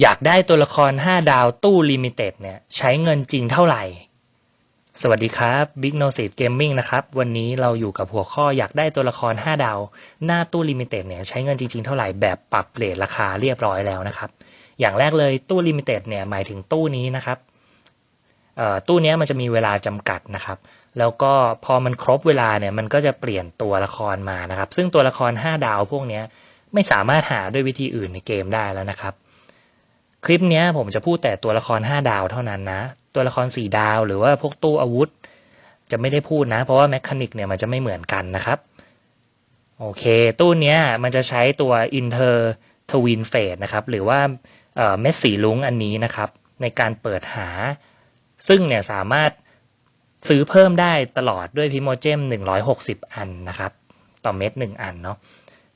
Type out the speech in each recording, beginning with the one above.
อยากได้ตัวละคร 5 ดาวตู้ลิมิเต็ดเนี่ยใช้เงินจริงเท่าไหร่ สวัสดีครับ Big No s e e d Gaming นะครับ วันนี้เราอยู่กับหัวข้ออยากได้ตัวละคร 5 ดาว หน้าตู้ลิมิเต็ดเนี่ยใช้เงินจริง ๆ เท่าไหร่แบบปรับเรทราคาเรียบร้อยแล้วนะครับ อย่างแรกเลยตู้ลิมิเต็ดเนี่ยหมายถึงตู้นี้นะครับตู้นี้มันจะมีเวลาจำกัดนะครับ แล้วก็พอมันครบเวลาเนี่ยมันก็จะเปลี่ยนตัวละครมานะครับ ซึ่งตัวละคร 5 ดาวพวกนี้ไม่สามารถหาด้วยวิธีอื่นในเกมได้แล้วนะครับ คลิปนี้ผมจะพูดแต่ตัวละคร 5 ดาวเท่านั้นนะ ตัวละคร 4 ดาว หรือว่าพวกตู้อาวุธ จะไม่ได้พูดนะ เพราะว่าแมคานิกเนี่ยมันจะไม่เหมือนกันนะครับ โอเค ตู้นี้มันจะใช้ตัว Inter Twin Fate นะครับ หรือว่าเม็ดสีลุ้งอันนี้นะครับ ในการเปิดหา ซึ่งเนี่ยสามารถซื้อเพิ่มได้ตลอดด้วยพิโมเจม 160 อันนะครับ ต่อเม็ด 1 อันเนาะ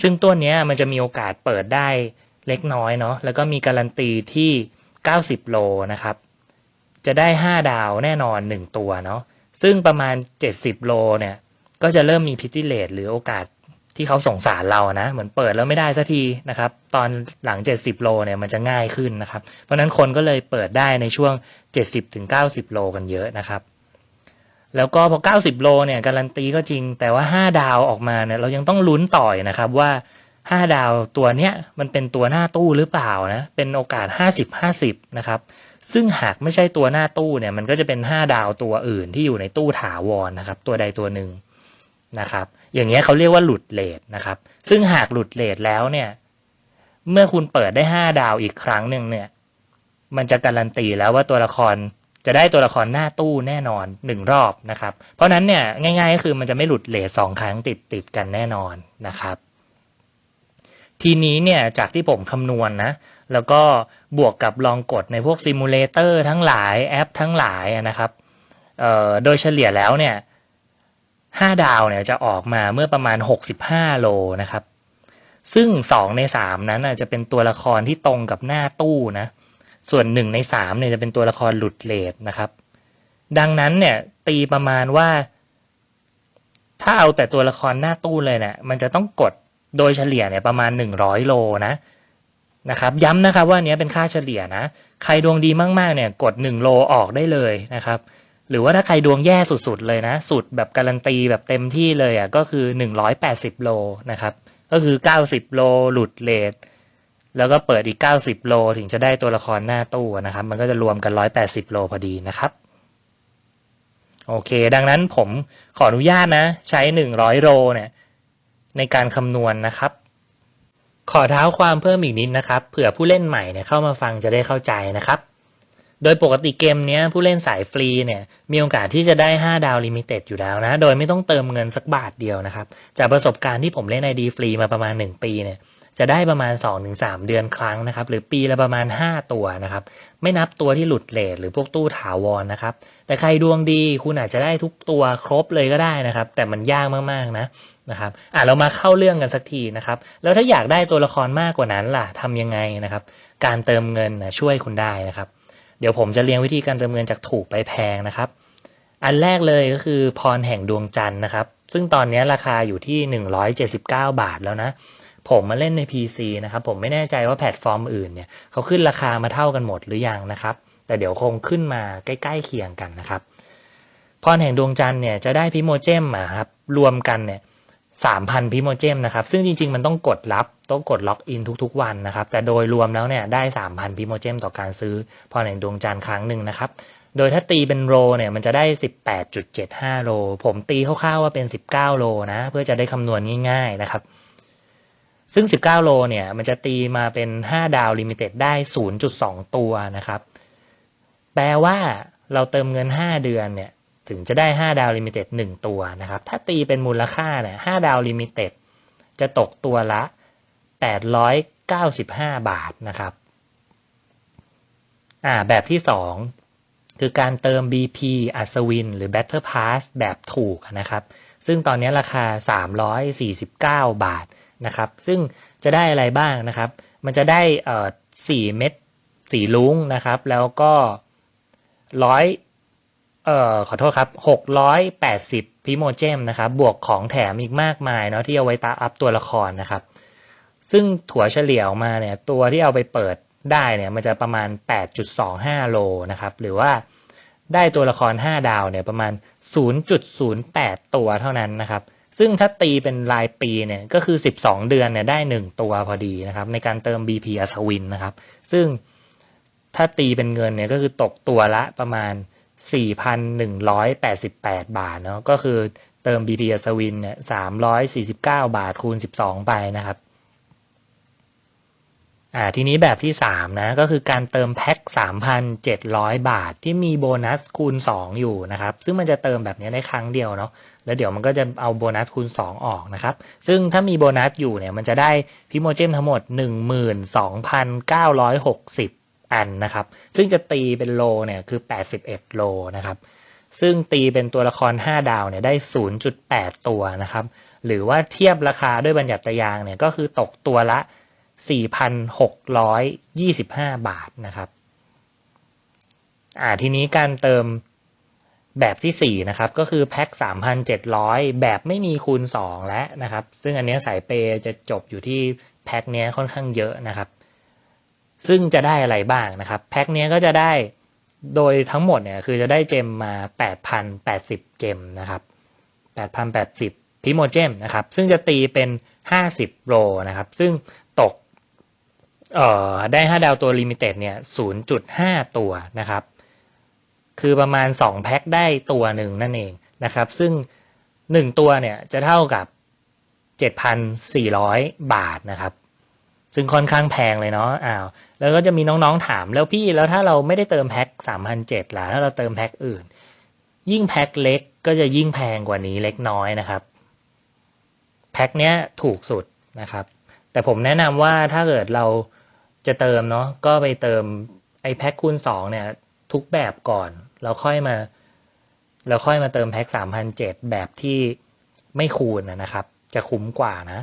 ซึ่งตัวนี้มันจะมีโอกาสเปิดได้ เล็กน้อยเนาะแล้วก็มีการันตีที่ 90 โลนะครับ จะได้ 5 ดาวแน่นอน 1 ตัวเนาะซึ่งประมาณ 70 โลเนี่ยก็จะเริ่มมีพิติเลตหรือโอกาสที่เขาสงสารเรานะ เหมือนเปิดแล้วไม่ได้สักทีนะครับ ตอนหลัง 70 โลเนี่ยมันจะง่ายขึ้นนะครับ เพราะฉะนั้นคนก็เลยเปิดได้ในช่วง 70-90 โลกันเยอะนะครับ แล้วก็พอ 90 โลเนี่ยการันตีก็จริงแต่ว่า 5 ดาวออกมาเนี่ยเรายังต้องลุ้นต่อยนะครับว่า 5 ดาวตัวเนี้ยมันเป็นตัวหน้าตู้หรือเปล่านะ เป็นโอกาส 50-50 นะครับ ซึ่งหากไม่ใช่ตัวหน้าตู้เนี่ยมันก็จะเป็น 5 ดาวตัวอื่นที่อยู่ในตู้ถาวรนะครับ ตัวใดตัวหนึ่งนะครับ อย่างเงี้ยเขาเรียกว่าหลุดเลทนะครับ ซึ่งหากหลุดเลทแล้วเนี่ย เมื่อคุณเปิดได้ 5 ดาวอีกครั้งหนึ่งเนี่ย มันจะการันตีแล้วว่าตัวละครจะได้ตัวละครหน้าตู้แน่นอนหนึ่งรอบนะครับ เพราะนั้นเนี่ยง่ายๆก็คือมันจะไม่หลุดเลทสองครั้งติดติดกันแน่นอนนะครับ ทีนี้เนี่ยจากที่ผมคำนวณนะ แล้วก็บวกกับลองกดในพวกซิมูเลเตอร์ทั้งหลายแอปทั้งหลายนะครับโดยเฉลี่ยแล้วเนี่ย5ดาวเนี่ยจะออกมาเมื่อประมาณ 65 โลนะครับ ซึ่ง 2 ใน 3 นั้นจะเป็นตัวละครที่ตรงกับหน้าตู้นะ ส่วน 1 ใน3เนี่ยจะเป็นตัวละครหลุดเลทนะครับ ดังนั้นเนี่ยตีประมาณว่า ถ้าเอาแต่ตัวละครหน้าตู้เลยเนี่ยมันจะต้องกด โดยเฉลี่ยเนี่ยประมาณ 100 โลนะนะครับย้ำนะครับว่านเนี้ยเป็นค่าเฉลี่ยนะ ใครดวงดีมากๆเนี่ยกด 1 โลออกได้เลยนะครับ หรือว่าถ้าใครดวงแย่สุดๆเลยนะ สุดแบบการันตีแบบเต็มที่เลยอะก็คือ 180 โลนะครับ ก็คือ 90 โลหลุดเลทแล้วก็เปิดอีก 90 โล ถึงจะได้ตัวละครหน้าตู้นะครับ มันก็จะรวมกัน 180 โลพอดีนะครับ โอเค ดังนั้นผมขออนุญาตนะ ใช้ 100 โลเนี่ย ในการคำนวณนะครับ ขอเท้าความเพิ่มอีกนิดนะครับเผื่อผู้เล่นใหม่เนี่ยเข้ามาฟังจะได้เข้าใจนะครับ โดยปกติเกมนี้ผู้เล่นสายฟรีเนี่ยมีโอกาสที่จะได้ 5 ดาวลิมิเต็ดอยู่แล้วนะ โดยไม่ต้องเติมเงินสักบาทเดียวนะครับ จากประสบการณ์ที่ผมเล่นไอดีฟรีมาประมาณ 1 ปีเนี่ย จะได้ประมาณ 2-3 เดือนครั้งนะครับ หรือปีละประมาณ 5 ตัวนะครับ ไม่นับตัวที่หลุดเลทหรือพวกตู้ถาวรนะครับ แต่ใครดวงดีคุณอาจจะได้ทุกตัวครบเลยก็ได้นะครับ แต่มันยากมากๆนะนะครับอะเรามาเข้าเรื่องกันสักทีนะครับ แล้วถ้าอยากได้ตัวละครมากกว่านั้นล่ะทำยังไงนะครับ การเติมเงินนะช่วยคุณได้นะครับ เดี๋ยวผมจะเรียงวิธีการเติมเงินจากถูกไปแพงนะครับ อันแรกเลยก็คือพรแห่งดวงจันทร์นะครับ ซึ่งตอนนี้ราคาอยู่ที่ 179 บาทแล้วนะ ผมมาเล่นใน PC นะครับผมไม่แน่ใจว่าแพลตฟอร์มอื่นเนี่ยเขาขึ้นราคามาเท่ากันหมดหรือยังนะครับ แต่เดี๋ยวคงขึ้นมาใกล้ๆเคียงกันนะครับพรแห่งดวงจันทร์เนี่ยจะได้พิโมเจมอะครับรวมกันเนี่ยสามพันพิโมเจมนะครับ ซึ่งจริงๆ มันต้องกดรับ ต้องกดล็อกอินทุกๆ วันนะครับ แต่โดยรวมแล้วเนี่ยได้สามพันพิโมเจมต่อการซื้อพรแห่งดวงจันทร์ครั้งหนึ่งนะครับ โดยถ้าตีเป็นโรเนี่ยมันจะได้18.75โลผมตีคร่าวๆว่าเป็น19โลนะ เพื่อจะได้คำนวณง่าย ๆ นะครับ ซึ่ง 19 โลเนี่ย มันจะตีมาเป็น 5 ดาวลิมิเต็ดได้ 0.2 ตัวนะครับ แปลว่าเราเติมเงิน 5 เดือนเนี่ย ถึงจะได้ 5 ดาวลิมิเต็ด1ตัวนะครับ ถ้าตีเป็นมูลค่าเนี่ย 5 ดาวลิมิเต็ดจะตกตัวละ 895 บาทนะครับอ่าแบบที่ 2 คือการเติม BP อัศวิน หรือ Battle Pass แบบถูกนะครับ ซึ่งตอนนี้ราคา 349 บาท นะครับ ซึ่งจะได้อะไรบ้างนะครับ มันจะได้เอ่เม็ดสีลุ้งนะครับ แล้วก็ร้อยเอ่อขอโทษครับ680พิโมเจมนะครับ บวกของแถมอีกมากมายเนาะที่เอาไว้ตาอัพตัวละครนะครับ ซึ่งถั่วเฉลี่ยออกมาเนี่ยตัวที่เอาไปเปิดได้เนี่ยมันจะประมาณ 8.25 โลนะครับ หรือว่าได้ตัวละคร 5 ดาวเนี่ยประมาณ 0.08 ตัวเท่านั้นนะครับ ซึ่งถ้าตีเป็นรายปีเนี่ยก็คือ 12 เดือนเนี่ยได้ 1 ตัวพอดีนะครับ ในการเติม BP อัศวินนะครับ ซึ่งถ้าตีเป็นเงินเนี่ยก็คือตกตัวละประมาณ 4,188 บาทเนาะก็คือเติม BP อัศวินเนี่ย349 บาทคูณ 12 ไปนะครับ อ่าทีนี้แบบที่ 3 นะ ก็คือการเติมแพ็ค3,700 บาท ที่มีโบนัสคูณ 2 อยู่นะครับ ซึ่งมันจะเติมแบบนี้ได้ครั้งเดียวเนาะแล้วเดี๋ยวมันก็จะเอาโบนัสคูณ 2 ออกนะครับ ซึ่งถ้ามีโบนัสอยู่เนี่ยมันจะได้พิโมเจมทั้งหมด 12,960 อันนะครับ ซึ่งจะตีเป็นโลเนี่ยคือ 81 โลนะครับ ซึ่งตีเป็นตัวละคร 5 ดาวเนี่ยได้ 0.8 ตัวนะครับ หรือว่าเทียบราคาด้วยบัญญัติยางเนี่ยก็คือตกตัวละ 4,625 บาทนะครับ อ่าทีนี้การเติมแบบที่ 4 นะครับ ก็คือแพ็ค3,700 แบบไม่มีคูณ 2 แล้วนะครับ ซึ่งอันนี้สายเปย์จะจบอยู่ที่แพ็คเนี้ยค่อนข้างเยอะนะครับ ซึ่งจะได้อะไรบ้างนะครับ แพ็คเนี้ยก็จะได้โดยทั้งหมดเนี่ยคือจะได้เจมมา 8,080 เจมนะครับ 8,080พิโมเจมนะครับ ซึ่งจะตีเป็น 50โลนะครับ ซึ่ง เอ่อได้ 5 ดาวตัวลิมิเต็ดเนี่ย 0.5 ตัวนะครับ คือประมาณ 2 แพ็คได้ตัวหนึ่งนั่นเองนะครับ ซึ่ง 1 ตัวเนี่ยจะเท่ากับ 7,400 บาทนะครับ ซึ่งค่อนข้างแพงเลยเนาะ อ้าว แล้วก็จะมีน้องๆถามแล้วพี่แล้วถ้าเราไม่ได้เติมแพ็ค3,007ล่ะ ถ้าเราเติมแพ็คอื่น ยิ่งแพ็คเล็กก็จะยิ่งแพงกว่านี้เล็กน้อยนะครับ แพ็คเนี้ยถูกสุดนะครับแต่ผมแนะนำว่าถ้าเกิดเรา จะเติมเนาะก็ไปเติมไอแพ็คคูณ2เนี่ยทุกแบบก่อน แล้วค่อยมาแล้วค่อยมาเติมแพ็ค3,007แบบที่ไม่คูณนะครับ จะคุ้มกว่านะ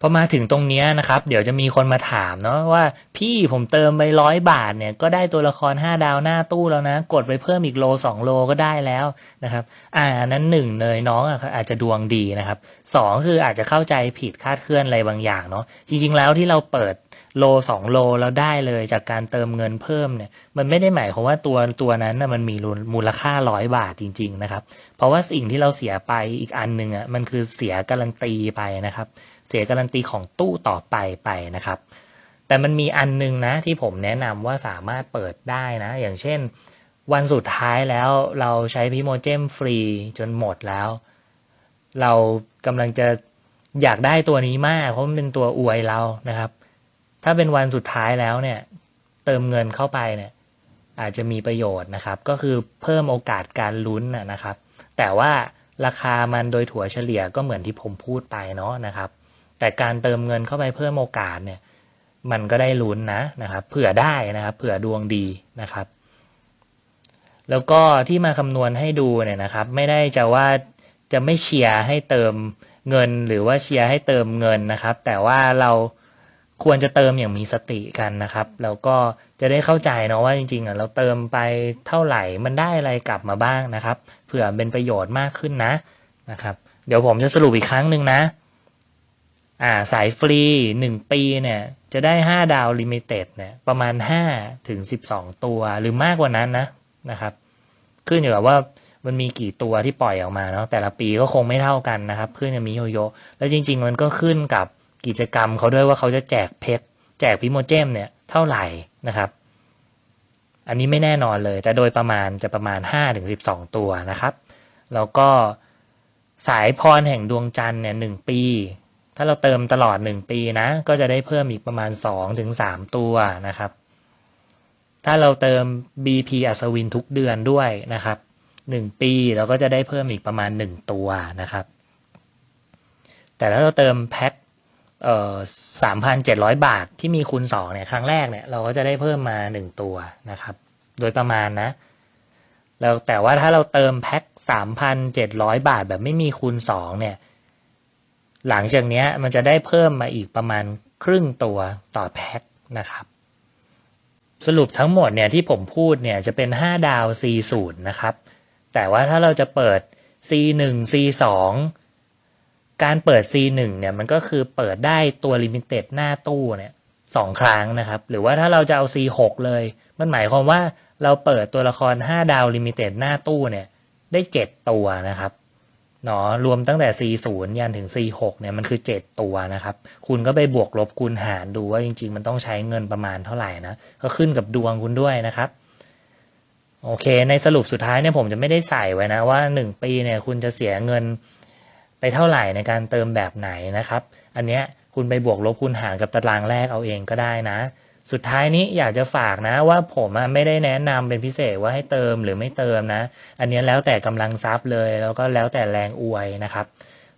พอมาถึงตรงนี้นะครับ เดี๋ยวจะมีคนมาถามเนาะว่า พี่ผมเติมไปร้อยบาทเนี่ยก็ได้ตัวละคร 5 ดาวหน้าตู้แล้วนะ กดไปเพิ่มอีกโล 2 โลก็ได้แล้วนะครับ อ่าอันนั้นหนึ่งเลยน้องอาจจะดวงดีนะครับสองคืออาจจะเข้าใจผิดคาดเคลื่อนอะไรบางอย่างเนาะจริง ๆ แล้วที่เราเปิดโล 2 โลแล้วได้เลยจากการเติมเงินเพิ่มเนี่ยมันไม่ได้หมายความว่าตัวตัวนั้นนะมันมีมูลค่าร้อยบาทจริง ๆ นะครับ เพราะว่าสิ่งที่เราเสียไปอีกอันหนึ่งอะมันคือเสียการันตีไปนะครับ เสียการันตีของตู้ต่อไปไปนะครับ แต่มันมีอันนึงนะที่ผมแนะนำว่าสามารถเปิดได้นะ อย่างเช่น วันสุดท้ายแล้วเราใช้พิโมเจมฟรีจนหมดแล้ว เรากำลังจะอยากได้ตัวนี้มาก เพราะมันเป็นตัวอวยเรานะครับ ถ้าเป็นวันสุดท้ายแล้วเนี่ย เติมเงินเข้าไปเนี่ยอาจจะมีประโยชน์นะครับ ก็คือเพิ่มโอกาสการลุ้นนะนะครับ แต่ว่าราคามันโดยถั่วเฉลี่ยก็เหมือนที่ผมพูดไปเนาะนะครับ แต่การเติมเงินเข้าไปเพิ่มโอกาสเนี่ยมันก็ได้ลุ้นนะนะครับเผื่อได้นะครับเผื่อดวงดีนะครับ แล้วก็ที่มาคำนวณให้ดูเนี่ยนะครับ ไม่ได้จะว่าจะไม่เชียร์ให้เติมเงินหรือว่าเชียร์ให้เติมเงินนะครับ แต่ว่าเราควรจะเติมอย่างมีสติกันนะครับ แล้วก็จะได้เข้าใจเนาะว่าจริงๆอะเราเติมไปเท่าไหร่มันได้อะไรกลับมาบ้างนะครับเผื่อเป็นประโยชน์มากขึ้นนะนะครับ เดี๋ยวผมจะสรุปอีกครั้งหนึ่งนะ อ่าสายฟรี 1 ปีเนี่ยจะได้ 5 ดาวลิมิเต็ดเนี่ยประมาณ5ถึง12 ตัวหรือมากกว่านั้นนะนะครับ ขึ้นอยู่กับว่ามันมีกี่ตัวที่ปล่อยออกมาเนาะแต่ละปีก็คงไม่เท่ากันนะครับ ขึ้นจะมีโยโยแล้วจริง ๆ มันก็ขึ้นกับกิจกรรมเขาด้วยว่าเขาจะแจกเพชรแจกพิโมเจมเนี่ยเท่าไหร่นะครับ อันนี้ไม่แน่นอนเลย แต่โดยประมาณจะประมาณ 5-12 ตัวนะครับ แล้วก็สายพรแห่งดวงจันทร์เนี่ยหปี ถ้าเราเติมตลอด 1 ปีนะ ก็จะได้เพิ่มอีกประมาณ 2-3 ตัวนะครับ ถ้าเราเติม BP อัศวินทุกเดือนด้วยนะครับ 1 ปีเราก็จะได้เพิ่มอีกประมาณ 1 ตัวนะครับ แต่ถ้าเราเติมแพ็คเอ่อสามพันเจ็ดร้อยบาทที่มีคูณสองเนี่ย ครั้งแรกเนี่ย เราก็จะได้เพิ่มมาหนึ่งตัวนะครับ โดยประมาณนะแล้วแต่ว่าถ้าเราเติมแพ็คสามพันเจ็ดร้อยบาทแบบไม่มีคูณสองเนี่ย หลังจากนี้มันจะได้เพิ่มมาอีกประมาณครึ่งตัวต่อแพ็คนะครับ สรุปทั้งหมดเนี่ยที่ผมพูดเนี่ยจะเป็น 5 ดาว C0 นะครับ แต่ว่าถ้าเราจะเปิด C1 C2 การเปิด C1 เนี่ยมันก็คือเปิดได้ตัวลิมิเต็ดหน้าตู้เนี่ย2ครั้งนะครับ หรือว่าถ้าเราจะเอา C6 เลย มันหมายความว่าเราเปิดตัวละคร 5 ดาวลิมิเต็ดหน้าตู้เนี่ยได้ 7 ตัวนะครับ เนาะรวมตั้งแต่ C0 ยันถึง C6 เนี่ยมันคือ 7 ตัวนะครับ คุณก็ไปบวกลบคูณหารดูว่าจริง ๆ มันต้องใช้เงินประมาณเท่าไหร่นะ ก็ขึ้นกับดวงคุณด้วยนะครับ โอเค ในสรุปสุดท้ายเนี่ยผมจะไม่ได้ใส่ไว้นะว่า 1 ปีเนี่ยคุณจะเสียเงินไปเท่าไหร่ในการเติมแบบไหนนะครับ อันเนี้ยคุณไปบวกลบคูณหารกับตารางแรกเอาเองก็ได้นะ สุดท้ายนี้อยากจะฝากนะว่าผมไม่ได้แนะนำเป็นพิเศษว่าให้เติมหรือไม่เติมนะ อันนี้แล้วแต่กำลังทรัพย์เลย แล้วก็แล้วแต่แรงอวยนะครับ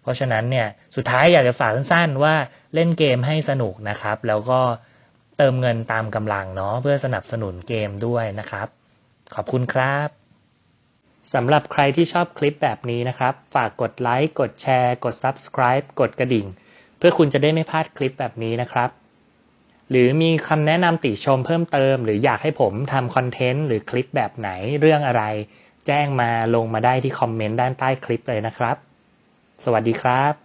เพราะฉะนั้นเนี่ยสุดท้ายอยากจะฝากสั้นๆ ว่าเล่นเกมให้สนุกนะครับ แล้วก็เติมเงินตามกำลังเนาะเพื่อสนับสนุนเกมด้วยนะครับ ขอบคุณครับสำหรับใครที่ชอบคลิปแบบนี้นะครับ ฝากกดไลค์กดแชร์ กด Subscribe กดกระดิ่ง เพื่อคุณจะได้ไม่พลาดคลิปแบบนี้นะครับ หรือมีคำแนะนำติชมเพิ่มเติม หรืออยากให้ผมทำคอนเทนต์หรือคลิปแบบไหนเรื่องอะไร แจ้งมาลงมาได้ที่คอมเมนต์ด้านใต้คลิปเลยนะครับ สวัสดีครับ